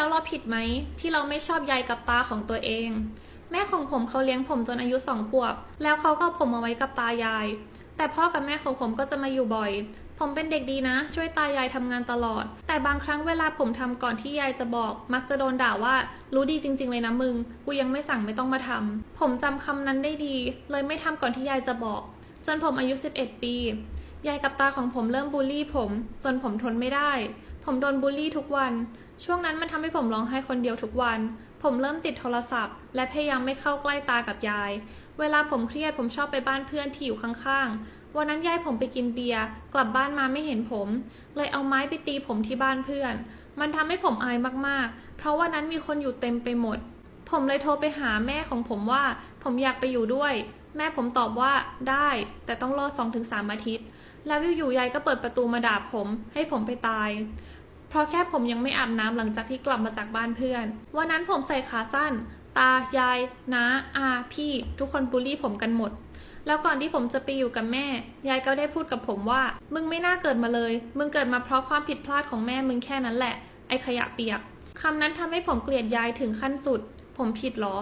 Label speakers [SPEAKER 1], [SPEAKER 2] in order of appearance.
[SPEAKER 1] แล้วเราผิดไหม ที่เราไม่ชอบยายกับตาของตัวเอง แม่ของผมเขาเลี้ยงผมจนอายุสองขวบ แล้วเขาก็ผมมาไว้กับตายาย แต่พ่อกับแม่ของผมก็จะมาอยู่บ่อย ผมเป็นเด็กดีนะ ช่วยตายายทำงานตลอด แต่บางครั้งเวลาผมทำก่อนที่ยายจะบอก มักจะโดนด่าว่า รู้ดีจริง ๆ เลยนะมึง กูยังไม่สั่งไม่ต้องมาทำผมจำคำนั้นได้ดี เลยไม่ทำก่อนที่ยายจะบอก จนผมอายุ 11 ปี ยายกับตาของผมเริ่มบูลลี่ผม จนผมทนไม่ได้ ผมโดนบูลลี่ทุกวัน ช่วงนั้นมันทำให้ผมร้องไห้คนเดียวทุกวัน ผมเริ่มติดโทรศัพท์ และพยายามไม่เข้าใกล้ตากับยาย เวลาผมเครียดผมชอบไปบ้านเพื่อนที่อยู่ข้างๆ วันนั้นยายผมไปกินเบียร์กลับบ้านมาไม่เห็นผม เลยเอาไม้ไปตีผมที่บ้านเพื่อน มันทำให้ผมอายมากๆ เพราะวันนั้นมีคนอยู่เต็มไปหมด ผมเลยโทรไปหาแม่ของผมว่า ผมอยากไปอยู่ด้วย แม่ผมตอบว่าได้ แต่ต้องรอ2-3ถึงสามอาทิตย์ แล้วอยู่ยายก็เปิดประตูมาด่าผม ให้ผมไปตาย เพราะแค่ผมยังไม่อาบน้ำหลังจากที่กลับมาจากบ้านเพื่อน วันนั้นผมใส่ขาสั้น ตา ยาย น้า อา พี่ ทุกคนบูลลี่ผมกันหมดแล้วก่อนที่ผมจะไปอยู่กับแม่ ยายก็ได้พูดกับผมว่า มึงไม่น่าเกิดมาเลย มึงเกิดมาเพราะความผิดพลาดของแม่มึงแค่นั้นแหละ ไอ้ขยะเปียก คำนั้นทำให้ผมเกลียดยายถึงขั้นสุด ผมผิดเหรอ